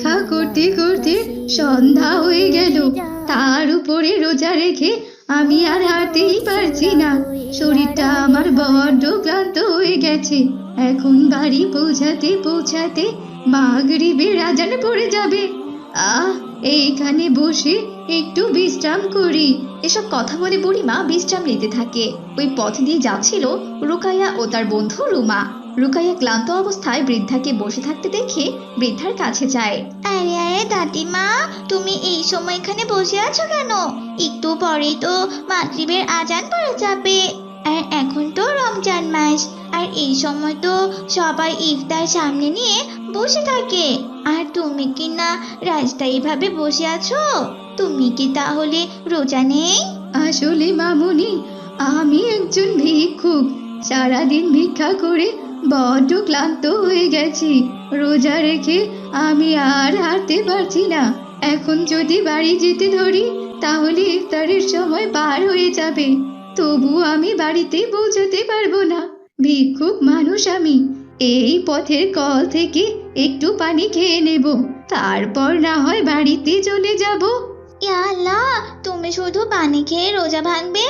ভিক্ষা করতে করতে সন্ধ্যা হয়ে গেল। তার উপরে রোজা রেখে আমি আর হাঁটতেই পারছি না। শরীরটা আমার বড্ড ক্লান্ত হয়ে গেছে। এখন বাড়ি পৌঁছাতে পৌঁছাতে মাগরিবের আজান পড়ে যাবে। আহ, এইখানে বসে একটু বিশ্রাম করি। এসব কথা বলে বুড়িমা বিশ্রাম নিতে থাকে। ওই পথ দিয়ে যাচ্ছিল রুকাইয়া ও তার বন্ধু রুমা। রুকাইয়া ক্লান্ত অবস্থায় বৃদ্ধাকে বসে থাকতে দেখে বৃদ্ধার কাছে যায়। আরে আরে দাদিমা তুমি এই সময় এখানে বসে আছো কেন? একটু পরেই তো মাগরিবের আজান পড়ে যাবে। আর এখন তো রমজান মাস আর এই সময় তো সবাই ইফতার সামনে নিয়ে বসে থাকে। আর তুমি কি না রাস্তায় এভাবে বসে আছো? তুমি কি তাহলে রোজা নেই? আসলে মামুনি আমি একজন ভিক্ষুক। সারাদিন ভিক্ষা করে বড্ড ক্লান্ত হয়ে গেছি। রোজা রেখে আমি আর হাঁটতে পারছি না। এখন যদি বাড়ি যেতে ধরি, তাহলে ইফতারের সময় পার হয়ে যাবে। তবু আমি বাড়িতে পৌঁছাতে পারব না। ভিক্ষুক মানুষ আমি। এই পথের কল থেকে একটু পানি খেয়ে নেব। তারপর না হয় বাড়িতে চলে যাব। আল্লাহ, তুমি শুধু পানি খেয়ে রোজা ভাঙবে?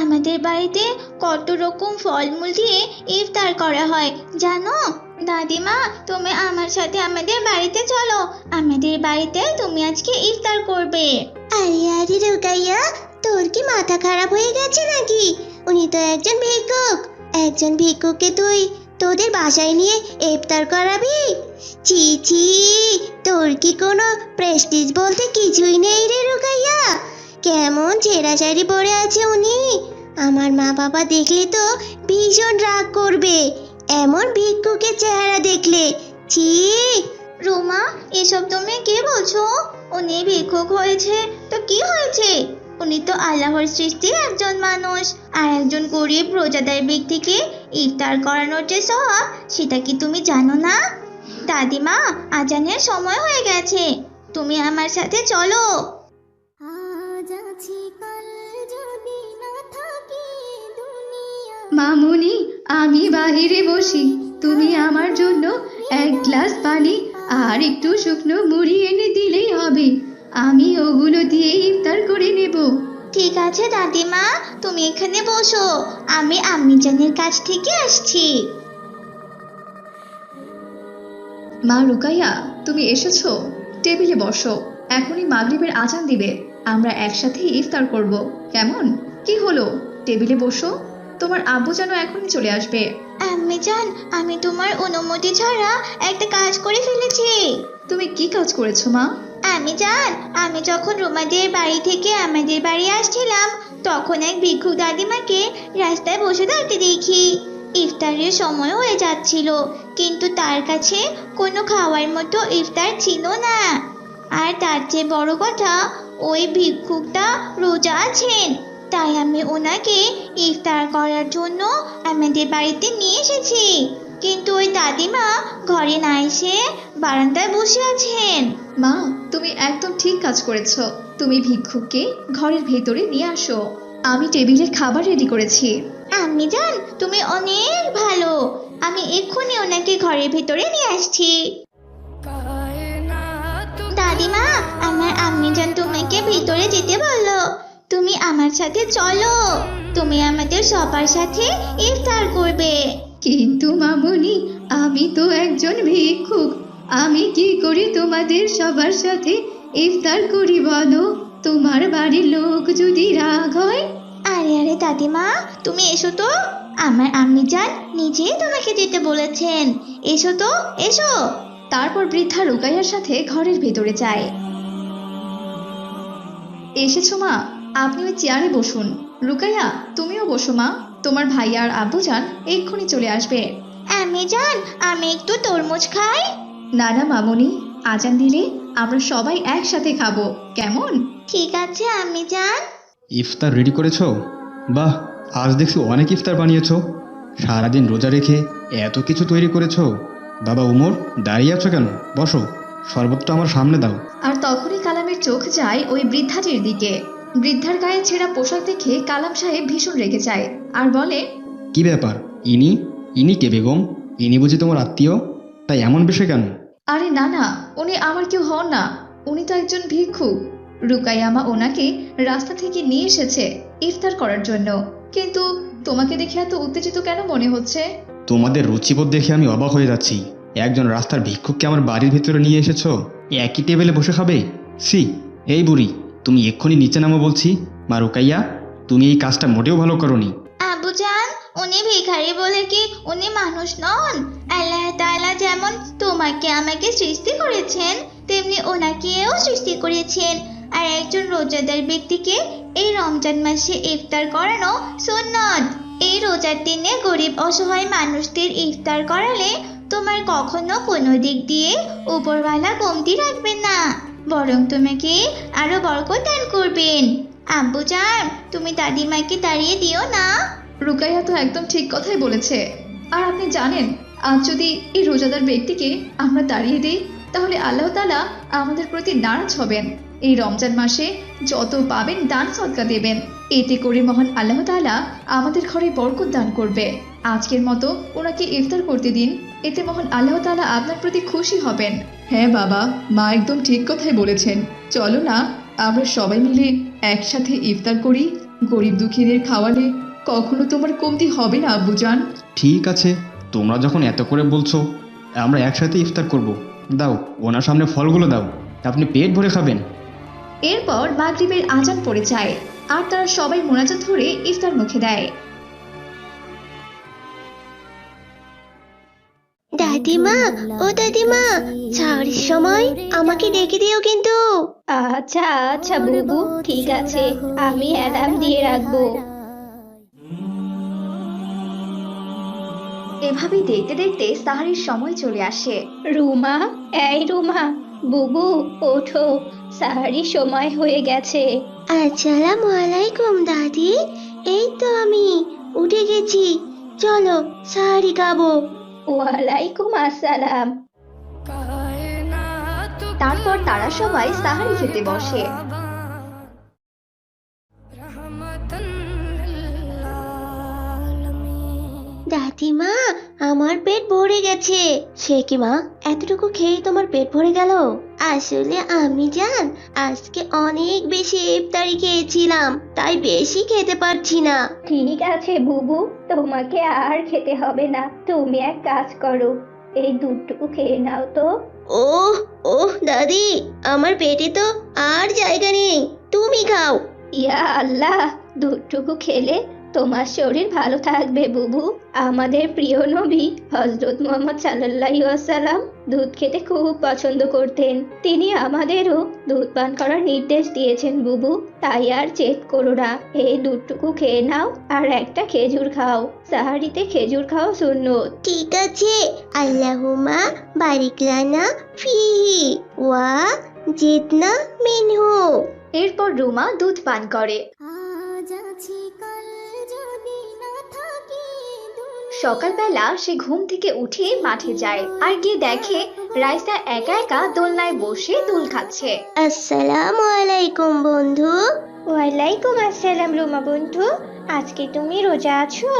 আমাদের বাড়িতে কত রকম ফলমূল দিয়ে ইফতার করা হয়, জানো? দাদিমা, তুমি আমার সাথে আমাদের বাড়িতে চলো। আমাদের বাড়িতে তুমি আজকে ইফতার করবে। আরে আরে রোকাইয়া, তোর কি মাথা খারাপ হয়ে গেছে নাকি? উনি তো একজন ভিক্ষুক। একজন ভিক্ষুককে তুই তোদের বাসায় নিয়ে ইফতার করাবি? ছি ছি, তোর কি কোনো প্রেস্টিজ বলতে কিছুই নেই রে রুকাইয়া। কেমন ছেঁড়া শাড়ি পরে আছে উনি। আমার মা বাবা দেখলে তো ভীষণ রাগ করবে। এমন ভিক্ষুকের চেহারা দেখলে। ছি, রুমা, এসব তুমি কি বলছো? উনি ভিক্ষুক হয়েছে, তো কি হয়েছে? উনি তো আল্লাহর সৃষ্টি একজন মানুষ। আর একজন গরিব রোজাদার ব্যক্তিকে ইফতার করানোর যে স্বভাব, সেটা কি তুমি জানো না? দাদিমা, আজানের সময় হয়ে গেছে। তুমি আমার সাথে চলো। মামুনি আমি বাহিরে বসি। তুমি আমার জন্য এক গ্লাস পানি আর একটু শুকনো মুড়ি এনে দিলেই হবে। আমি ওগুলো দিয়ে ইফতার করে নেব। ঠিক আছে দাদিমা তুমি এখানে বসো। আমি আম্মিজানের কাছ থেকে আসছি। মা রুকাইয়া তুমি এসেছ? টেবিলে বসো। এখনই মাগরিবের আজান দিবে। আমরা একসাথে ইফতার করব। কেমন? কি হলো? টেবিলে বসো। তোমার আব্বু যেন এখনই চলে আসবে। আম্মিজান আমি তোমার অনুমতি ছাড়া একটা কাজ করে ফেলেছি। তুমি কি কাজ করেছ মা? আমি জান আমি যখন রুমাদের বাড়ি থেকে আমাদের বাড়ি আসছিলাম তখন এক ভিক্ষুক দাদিমাকে রাস্তায় বসে থাকতে দেখি। ইফতারের সময় হয়ে যাচ্ছিল কিন্তু তার কাছে কোনো খাওয়ার মতো ইফতার ছিল না। আর তার চেয়ে বড় কথা ওই ভিক্ষুকটা রোজা আছেন। তাই আমি ওনাকে ইফতার করার জন্য আমাদের বাড়িতে নিয়ে এসেছি। কিন্তু ওই দাদিমা ঘরে না এসে বারান্দায় বসে আছেন। মা তুমি একদম ঠিক কাজ করেছ। তুমি ভিক্ষুককে ঘরের ভেতরে নিয়ে আসো। আমি টেবিলে খাবার রেডি করেছি। আম্মি জান তুমি অনেক ভালো। আমি এক্ষুনি ওনাকে ঘরের ভেতরে নিয়ে আসছি। দাদিমা আমার আম্মি জান তোমাকে ভিতরে যেতে বলল। তুমি আমার সাথে চলো। তুমি আমাদের সবার সাথে ইফতার করবে। কিন্তু মামুনি আমি তো একজন ভিক্ষুক। আমি কি করে তোমাদের সবার সাথে ইফতার করি বলো? তোমার বাড়ির লোক যদি রাগ হয়? আরে আরে দাদিমা তুমি এসো তো। আমার আম্মি জান নিজেই তোমাকে যেতে বলেছেন। এসো তো এসো। তারপর বৃদ্ধা রুকাইয়ার সাথে ঘরের ভেতরে যায়। এসেছ মা? আপনি ওই চেয়ারে বসুন। রুকাইয়া তুমিও বসো মা। তোমার ভাই আর আব্বু যান এক্ষুনি চলে আসবে। আম্মি জান আমি একটু তরমুজ খাই। না না মামুনি আজান দিলে আমরা সবাই একসাথে খাব। কেমন? ঠিক আছে আমি জান ইফতার রেডি করেছ? বাহ আজ দেখছি অনেক ইফতার বানিয়েছো। সারাদিন রোজা রেখে এত কিছু তৈরি করেছ। বাবা উমর দাঁড়িয়ে আছো কেন? বসো শরবতটা আমার সামনে দাও। আর তখনই কালামের চোখ যায় ওই বৃদ্ধাটির দিকে। বৃদ্ধার গায়ে ছেঁড়া পোশাক দেখে কালাম সাহেব ভীষণ রেগে যায় আর বলে কি ব্যাপার? ইনি? ইনি কে বেগম? ইনি বুঝি তোমার আত্মীয়? তাই এমন বিষয় কেন? আরে না না উনি আমার কেউ হন না। উনি তো একজন ভিক্ষুক। রুকাইয়ামা ওনাকে রাস্তা থেকে নিয়ে এসেছে ইফতার করার জন্য। কিন্তু তোমাকে দেখে এত উত্তেজিত কেন মনে হচ্ছে? তোমাদের রুচিবোধ দেখে আমি অবাক হয়ে যাচ্ছি। একজন রাস্তার ভিক্ষুককে আমার বাড়ির ভিতরে নিয়ে এসেছ? একই টেবিলে বসে খাবে? সি এই বুড়ি। তুমি এক্ষুনি নিচে নামো বলছি। মা রুকাইয়া, তুমি এই কাজটা মোটেও ভালো করনি। আবু জান উনি ভিখারি বলে কি উনি মানুষ নন? আল্লাহ তাআলা যেমন তোমাকে আমাকে সৃষ্টি করেছেন, তেমনি ওনাকেও সৃষ্টি করেছেন। আর একজন রোজাদার ব্যক্তিকে এই রমজান মাসে ইফতার করানো সুন্নত। এই রোজার দিনে গরিব অসহায় মানুষদের ইফতার করালে তোমার কখনো কোনো দিক দিয়ে উপরওয়ালা কমতি রাখবেন না। বরং তোমাকে আরও বরকত দান করবেন? আব্বু জান তুমি দাদিমাকে দাঁড়িয়ে দিও না। রুকাইয়া তো একদম ঠিক কথাই বলেছে। আর আপনি জানেন, আজ যদি এই রোজাদার ব্যক্তিকে আমরা দাঁড়িয়ে দিই, তাহলে আল্লাহ তালা আমাদের প্রতি নারাজ হবেন। এই রমজান মাসে যত পাবেন দান সদকা দেবেন। এতে করে মহান আল্লাহ তালা আমাদের ঘরে বরকত দান করবে। আজকের মতো ওনাকে ইফতার করতে দিন, এতে মহান আল্লাহ তালা আপনার প্রতি খুশি হবেন। হ্যাঁ বাবা মা একদম ঠিক কথাই বলেছেন। চলো না আমরা সবাই মিলে একসাথে ইফতার করি। গরিব দুঃখীদের খাওয়ালে কখনো তোমার কমতি হবে না আব্বুজান। ঠিক আছে তোমরা যখন এত করে বলছো আমরা একসাথে ইফতার করব। দাও ওনার সামনে ফলগুলো দাও আপনি পেট ভরে খাবেন। এরপর মাগরিবের আজান পড়ে যায় আর তারা সবাই মোনাজাত ধরে ইফতার মুখে দেয়। দাদিমা ও দাদিমা ছাড়ির সময় আমাকে ডেকে দিও কিন্তু। আচ্ছা আচ্ছা বুবু ঠিক আছে। আমি অ্যালার্ম দিয়ে রাখব। এভাবেই দেখতে দেখতে সাহারির সময় চলে আসে। রুমা এই রুমা বুবু ওঠো। সাহারি সময় হয়ে গেছে। আসসালামু আলাইকুম দাদি। এই তো আমি উঠে গেছি। চলো সারি খাব। ওয়ালাইকুম আসসালাম। তারপর তারা সবাই সাহারি খেতে বসে। দাদিমা আমার পেট ভরে গেছে। সে কি মা এতটুকু খেয়ে তোমার পেট ভরে গেল? আসলে আমি জান আজকে অনেক বেশি ইফতারি খেয়েছিলাম তাই বেশি খেতে পারছি না। ঠিক আছে বুবু তোমাকে আর খেতে হবে না। তুমি এক কাজ করো এই দুধটুকু খেয়ে নাও তো। ওহ ওহ, দাদি, আমার পেটে তো আর জায়গা নেই। তুমি খাও। ইয়া আল্লাহ দুটুকু খেলে তোমার শরীর ভালো থাকবে বুবু। আমাদের প্রিয় নবী হজরত মোহাম্মদ সাল্লাল্লাহু আসাল্লাম দুধ খেতে খুব পছন্দ করতেন। তিনি আমাদেরও দুধ পান করার নির্দেশ দিয়েছেন বুবু। তাই আর চেক করো না। এই দুধটুকু খেয়ে নাও আর একটা খেজুর খাও। সাহারিতে খেজুর খাও সুন্নত। ঠিক আছে। আল্লাহুমা বারিক লানা ফিহি ওয়া জিদনা মিনহু। এরপর রুমা দুধ পান করে। সকালবেলা সে ঘুম থেকে উঠে মাঠে যায় আর গিয়ে দেখে রাইসা একা একা দোলনায় বসে দোল খাচ্ছে। আসসালাম আলাইকুম বন্ধু। ওয়ালাইকুম আসসালাম রুমা বন্ধু। আজকে তুমি রোজা আছো?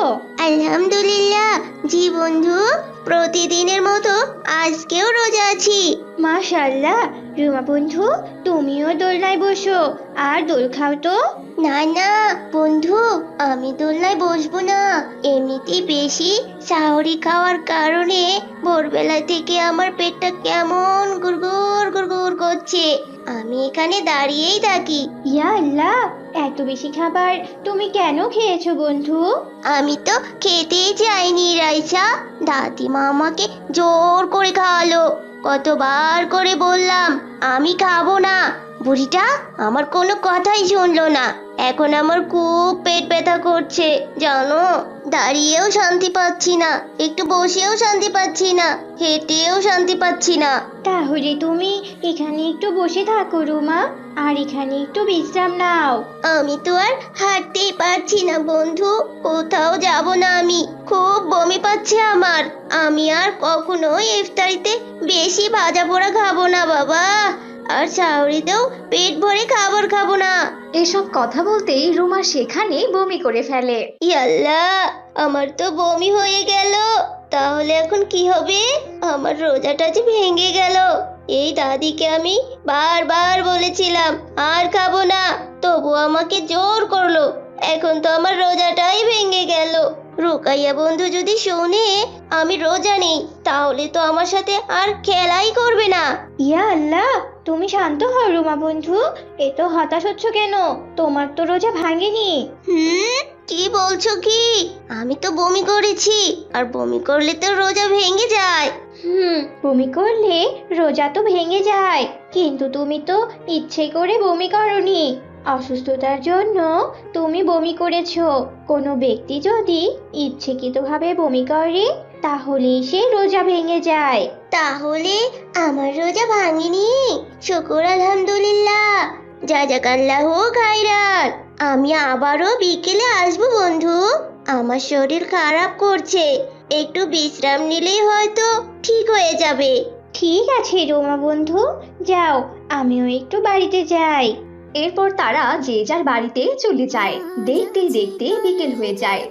আলহামদুলিল্লাহ। জি বন্ধু প্রতিদিনের মতো আজকেও রোজা আছি। মাশাল্লাহ রুমা বন্ধু তুমিও দোলনায় বসো। আর দোল খাও তো। না না বন্ধু আমি দোলনায় বসবো না। এমনিতেই বেশি সাহরি খাওয়ার কারণে ভোরবেলা থেকে আমার পেটটা কেমন গুড়গুড় গুড়গুড় করছে। আমি এখানে দাঁড়িয়েই থাকি। ইয়া আল্লাহ এত বেশি খাবার তুমি কেন খেয়েছো বন্ধু? আমি তো খেতেই চাইনি রাইসা। দাদিমা আমাকে জোর করে খাওয়ালো। কতবার করে বললাম আমি খাব না। বুড়িটা আমার কোনো কথাই শুনলো না। এখন আমার খুব পেট ব্যথা করছে জানো? দাঁড়িয়েও শান্তি পাচ্ছি না একটু বসেও শান্তি পাচ্ছি না হেঁটেও শান্তি পাচ্ছি না। তাহলে তুমি এখানে একটু বসে থাকো রুমা আর এখানে একটু বিশ্রাম নাও। আমি তো আর হাঁটতেই পারছি না বন্ধু। কোথাও যাব না আমি। খুব বমি পাচ্ছে আমার। আমি আর কখনো ইফতারিতে বেশি ভাজা পোড়া খাব না বাবা। আর শাহরিতেও পেট ভরে খাবার খাব না। এসব কথা বলতেই রুমা সেখানে বমি করে ফেলে। ইয়াল্লা, আমার তো বমি হয়ে গেল। তাহলে এখন কি হবে? আমার রোজাটা যে ভেঙে গেল। এই দাদিকে আমি বারবার বলেছিলাম, আর খাব না। তবু আমাকে জোর করল। এখন তো আমার রোজাটাই ভেঙে গেল। রুকাইয়া বন্ধু যদি শোনে আমি রোজা নেই তাহলে তো আমার সাথে আর খেলাই করবে না। ইয়া আল্লাহ তুমি শান্ত হও রুমা বন্ধু এ তো হতাশ হচ্ছ কেন? তোমার তো রোজা ভাঙেনি। হুম কি বলছো কি? আমি তো বমি করেছি আর বমি করলে তো রোজা ভেঙে যায়। হুম বমি করলে রোজা তো ভেঙে যায় কিন্তু তুমি তো ইচ্ছে করে বমি করনি। অসুস্থতার জন্য তুমি বমি করেছ। কোনো ব্যক্তি যদি ইচ্ছেকৃতভাবে বমি করে তাহলে সে রোজা ভেঙে যায়। তাহলে আমার রোজা ভাঙিনি। শুকুর আলহামদুলিল্লাহ। আল্লাহ খাইরাত আমি আবারও বিকেলে আসব বন্ধু। আমার শরীর খারাপ করছে। একটু বিশ্রাম নিলেই হয়তো ঠিক হয়ে যাবে। ঠিক আছে রোমা বন্ধু। যাও আমিও একটু বাড়িতে যাই। এরপর তারা যে যার বাড়িতে চলে যায় দেখতে দেখতে বিকেল হয়ে যায়।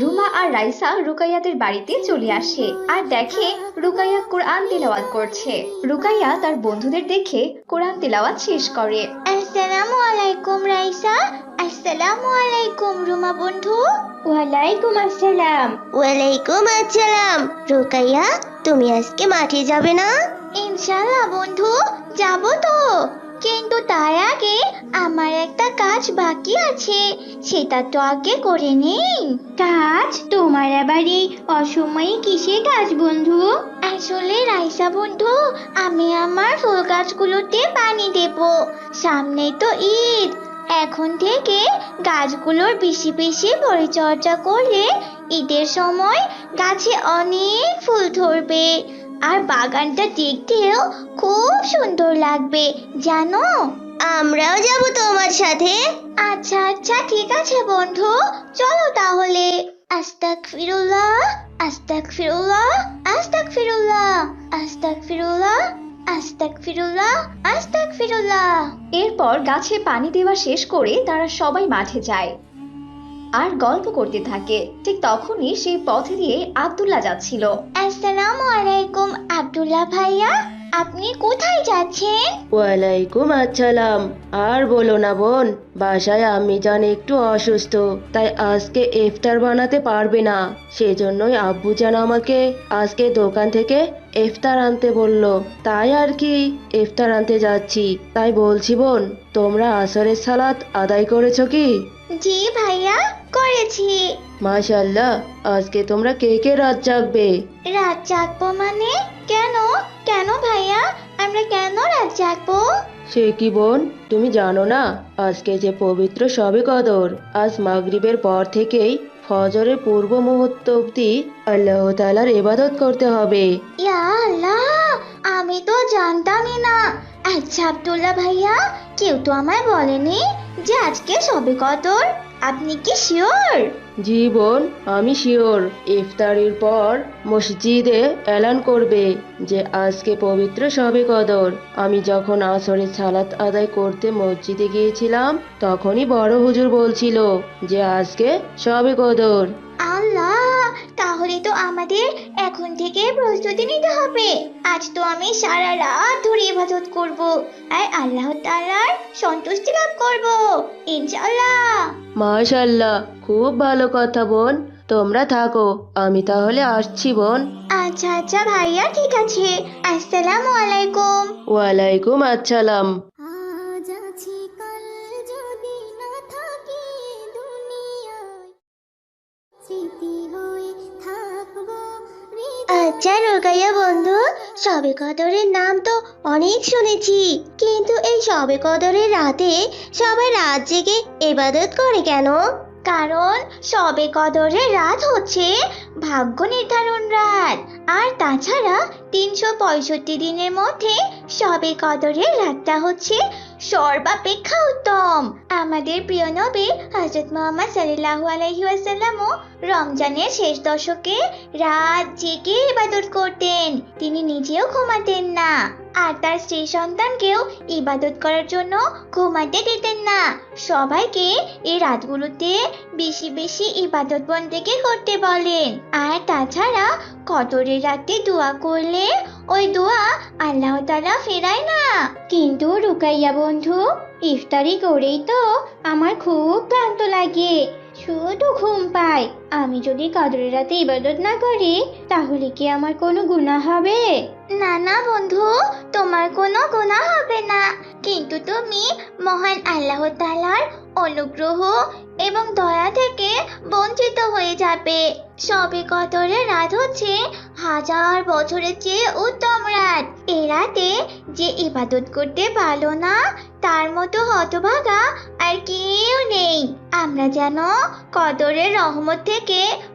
রুমা আর রাইসা রুকাইয়াদের বাড়িতে চলে আসে আর দেখে রুকাইয়া কোরআন তেলাওয়াত করছে। রুকাইয়া তার বন্ধুদের দেখে কোরআন তেলাওয়াত শেষ করে। আসসালামু আলাইকুম রাইসা। আসসালামু আলাইকুম রুমা বন্ধু। ওয়ালাইকুম আসসালাম। ওয়ালাইকুম আসসালাম। রুকাইয়া তুমি আজকে মাঠে যাবে না? ইনশাল্লাহ বন্ধু যাব তো। কিন্তু তার আগে আমার একটা কাজ বাকি আছে। সেটা তো আগে করে নেই। কাজ? তোমার আবার এই অসময়ে কিসে কাজ বন্ধু? আসলে রাইসা বন্ধু আমি আমার ফুল গাছগুলোতে পানি দেব। সামনে তো ঈদ। এখন থেকে গাছগুলোর বেশি বেশি পরিচর্যা করলে ঈদের সময় গাছে অনেক ফুল ধরবে। আর বাগানটা দেখতেও খুব সুন্দর লাগবে জানো? আমরাও যাব তোমার সাথে। আচ্ছা আচ্ছা ঠিক আছে বন্ধু চলো তাহলে। আস্তাক ফিরুল্লাহ আস্তাক ফিরুল্লাহ আস্তাক ফিরুল্লাহ আস্তাক ফিরুল্লাহ আস্তাক ফিরুল্লাহ আস্তাক ফিরুল্লাহ এরপর গাছে পানি দেওয়া শেষ করে তারা সবাই মাঠে যায়। আর গল্প করতে থাকে। ঠিক তখনই সেই পথে দিয়ে আব্দুল্লাহ যাচ্ছিল। আসসালামু আলাইকুম আব্দুল্লাহ ভাইয়া আপনি কোথায় যাচ্ছেন? ওয়ালাইকুম আসসালাম। আর বলো না বোন বাসায় আমি জানি একটু অসুস্থ তাই আজকে ইফতার বানাতে পারবে না। সেজন্যই আব্বু জান আমাকে আজকে দোকান থেকে ইফতার আনতে বলল। তাই আর কি ইফতার আনতে যাচ্ছি। তাই বলছি বোন তোমরা আসরের সালাত আদায় করেছ কি? জি ভাইয়া করেছি। মাশাল্লাহ আজকে তোমরা কে কে রাত জাগবে? রাত জাগবো মানে? কেন? কেন ভাইয়া? আমরা কেন রাত জাগবো? সে কি বোন? তুমি জানো না আজকে যে পবিত্র সবে কদর। আজ মাগরিবের পর থেকেই ফজরের পূর্ব মুহূর্ত অবধি আল্লাহ তালার ইবাদত করতে হবে। ইয়া আল্লাহ আমি তো জানতামই না। আচ্ছা আব্দুল্লাহ ভাইয়া কেউ তো আমায় বলেনি যে আজকে সবে কদর। আপনি কি শিওর? জীবন আমি শিওর। ইফতারির পর মসজিদে এলান করবে যে আজকে পবিত্র সবে কদর। আমি যখন আসরের সালাত আদায় করতে মসজিদে গিয়েছিলাম, তখনই বড় হুজুর বলছিল যে আজকে সবে কদর। তাহলে তো আমাদের এখন থেকে প্রস্তুতি নিতে হবে। আজ তো আমি সারা রাত ধরে ইবাদত করব আর আল্লাহ তাআলার সন্তুষ্টি লাভ করব ইনশাআল্লাহ। মাশাল্লাহ খুব ভালো কথা বোন। তোমরা থাকো আমি তাহলে আসছি বোন। আচ্ছা আচ্ছা ভাইয়া ঠিক আছে। আসসালামু আলাইকুম। ওয়ালাইকুম আসসালাম। আচ্ছা রোকাইয়া বন্ধু, সবে কদরের নাম তো অনেক শুনেছি। কিন্তু এই সবে কদরের রাতে সবাই রাত জেগে এবাদত করে কেন? কারণ সবে কদরের রাত হচ্ছে ভাগ্য নির্ধারণ রাত। আর তাছাড়া তিনশো পঁয়ষট্টি দিনের মধ্যে সবে কদরের রাতটা হচ্ছে সর্বাপেক্ষা উত্তম। আমাদের প্রিয় নবী হজরত মোহাম্মদ সাল্লাহ আলহি আসাল্লামও রমজানের শেষ দশকে রাত জেগে ইবাদত করতেন। তিনি নিজেও ঘুমাতেন না। আর তার স্ত্রী সন্তানকেও ইবাদত করার জন্য ঘুমাতে দিতেন না। সবাইকে এই রাতগুলোতে বেশি বেশি ইবাদত বন্দেকে করতে বলেন। আর তাছাড়া কদরের রাতে দোয়া করলে ওই দোয়া আল্লাহ তালা ফেরায় না। কিন্তু রুকাইয়া বন্ধু, ইফতারি করেই তো আমার খুব ক্লান্ত লাগে, শুধু ঘুম পায়। আমি যদি কদরের রাতে ইবাদত না করি, তাহলে কি আমার কোনো গুণা হবে? না না বন্ধু, তোমার কোনো গুণা হবে না। কিন্তু তুমি মহান আল্লাহ তালার অনুগ্রহ এবং দয়া থেকে বঞ্চিত হয়ে যাবে। সবে কদরের রাত হচ্ছে, হাজার বছরের চেয়ে উত্তম রাত। এ রাতে যে ইবাদত করতে পারল না, তার মতো হতভাগা আর কেউ নেই। আমরা যেন কদরের রহমত থেকে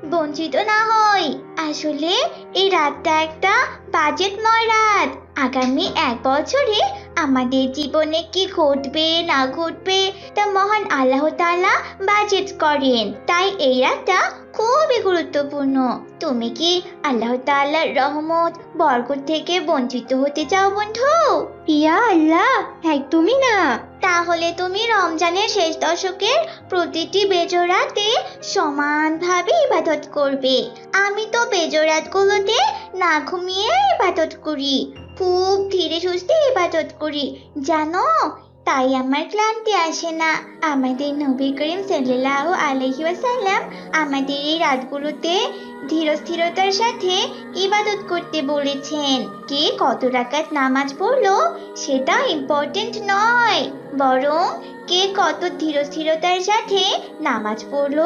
বঞ্চিত না হই। আসলে এই রাতটা একটা বাজেটময় রাত। আগামী এক বছরে আমাদের জীবনে কি ঘটবে না ঘটবে তা মহান আল্লাহ তাআলা বাজেট করেন। তাই এই রাতটা খুবই গুরুত্বপূর্ণ। তুমি কি আল্লাহ তাআলার রহমত বরকত থেকে বঞ্চিত হতে চাও বন্ধু? ইয়া আল্লাহ একদমই না। তাহলে তুমি রমজানের শেষ দশকের প্রতিটি বেজরাতে সমানভাবে ইবাদত করবে। আমি তো বেজরাতগুলোতে না ঘুমিয়ে ইবাদত করি। খুব ধীরে সুস্থে ইবাদত করি। জানো, তাই আমার ক্লান্তি আসে না। আমাদের নবী করিম সাল্লাল্লাহু আলাইহি ওয়াসাল্লাম আমাদের এই রাতগুলোতে ধীরস্থিরতার সাথে ইবাদত করতে বলেছেন। কে কত রাকাত নামাজ পড়ল সেটা ইম্পর্টেন্ট নয়, বরং কে কত ধীরস্থিরতার সাথে নামাজ পড়ল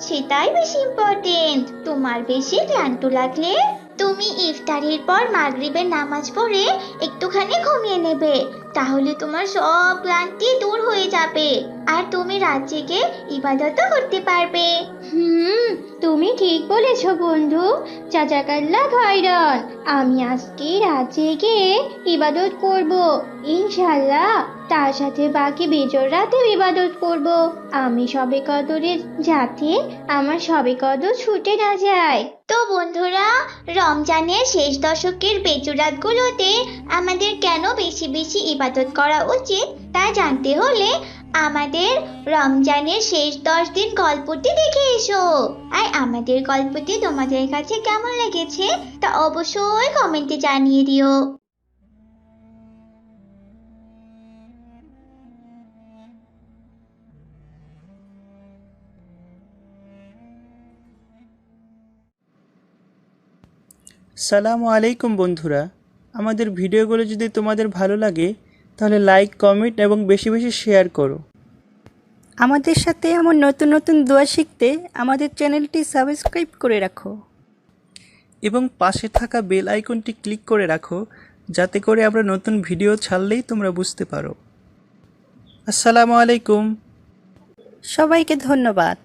সেটাই বেশি ইম্পর্টেন্ট তোমার বেশি ক্লান্ত লাগলে তুমি ইফতারির পর মাগরিবের নামাজ পড়ে একটুখানি ঘুমিয়ে নেবে। তাহলে তোমার সব ক্লান্তি দূর হয়ে যাবে। আর তুমি রাত জেগে ইবাদতও করতে পারবে। হুম তুমি ঠিক বলেছ বন্ধু। চাচাকাল্লা খাইরান আমি আজকে রাত জেগে ইবাদত করব। ইনশাল্লাহ তার সাথে বাকি বেজর রাতে ইবাদত করব। আমি সবে কদরে যাতে আমার সবে কদর ছুটে না যায়। তো বন্ধুরা রমজানের শেষ দশকের বেজুরাতগুলোতে আমাদের কেন বেশি বেশি ইবাদত করা উচিত তা জানতে হলে আমাদের রমজানের শেষ দশ দিন গল্পটি দেখে এসো। আর আমাদের গল্পটি তোমাদের কাছে কেমন লেগেছে তা অবশ্যই কমেন্টে জানিয়ে দিও। সালামু আলাইকুম বন্ধুরা। আমাদের ভিডিওগুলো যদি তোমাদের ভালো লাগে তাহলে লাইক কমেন্ট এবং বেশি বেশি শেয়ার করো। আমাদের সাথে আমার নতুন নতুন দোয়া শিখতে আমাদের চ্যানেলটি সাবস্ক্রাইব করে রাখো। এবং পাশে থাকা বেল আইকনটি ক্লিক করে রাখো যাতে করে আমরা নতুন ভিডিও ছাড়লেই তোমরা বুঝতে পারো। আসসালামু আলাইকুম। সবাইকে ধন্যবাদ।